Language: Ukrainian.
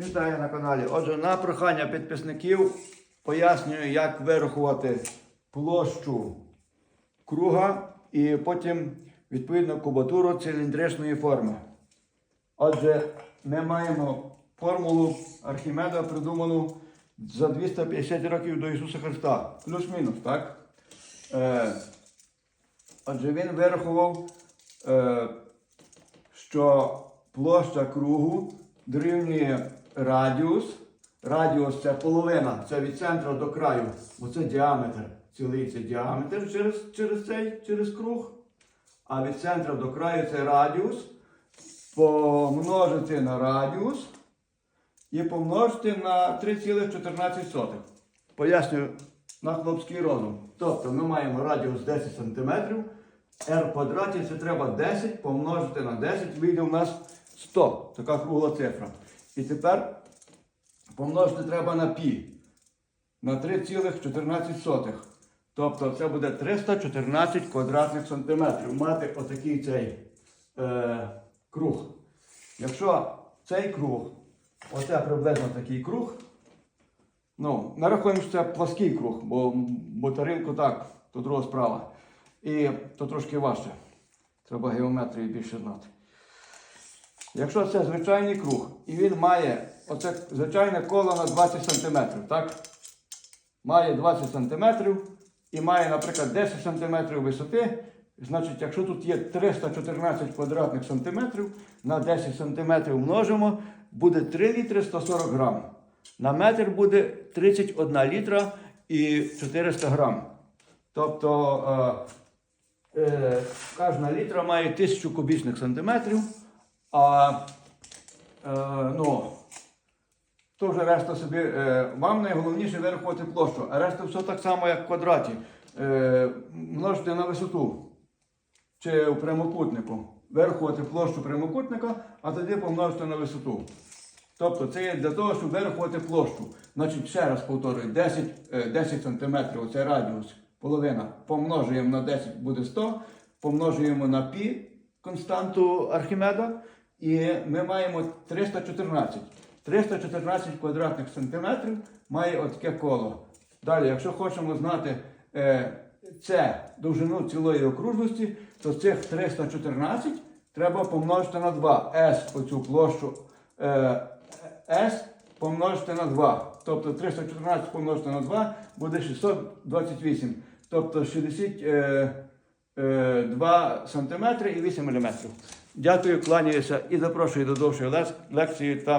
Вітаю на каналі. Отже, на прохання підписників пояснюю, як вирахувати площу круга і потім відповідно кубатуру циліндричної форми. Отже, ми маємо формулу Архімеда, придуману за 250 років до Ісуса Христа. Плюс-мінус, так? Е, отже, він вирахував, е, що площа кругу дорівнює радіус. Радіус це половина, це від центру до краю, бо це діаметр. Цілий це діаметр через, через цей через круг. А від центру до краю це радіус. Помножити на радіус і помножити на 3,14. Пояснюю на хлопський розум. Тобто ми маємо радіус 10 см, r квадраті це треба 10 помножити на 10, вийде у нас 100. Така кругла цифра. І тепер помножити треба на π на 3,14. Тобто це буде 314 квадратних сантиметрів. Мати отакий цей е, круг. Якщо цей круг, оце приблизно такий круг, ну, нарахуємо, що це плаский круг, бо, бо тарілку так, то друга справа. І то трошки важче. Треба геометрію більше знати. Якщо це звичайний круг, і він має оце звичайне коло на 20 см, так? Має 20 см і має, наприклад, 10 см висоти. Значить, якщо тут є 314 квадратних сантиметрів, на 10 см множимо, буде 3 літри 140 грам. На метр буде 31 літра і 400 грам. Тобто е, е, кожна літра має 1000 кубічних сантиметрів, а е, ну, то вже решта собі. Е, вам найголовніше вирахувати площу, а решта все так само, як в квадраті. Е, множити на висоту чи у прямокутнику. Вирахувати площу прямокутника, а тоді помножити на висоту. Тобто це є для того, щоб вирахувати площу. Значить, ще раз повторюю, 10, е, 10 см це радіус, половина. Помножуємо на 10 буде 100, помножуємо на π константу Архімеда, і ми маємо 314. 314 квадратних сантиметрів має отаке коло. Далі, якщо хочемо знати е, це довжину цілої окружності, то цих 314 треба помножити на 2. S оцю площу е, S помножити на 2. Тобто 314 помножити на 2 буде 628. Тобто 62 см і 8 мм. Дякую, кланяюся і запрошую до довшої лекції.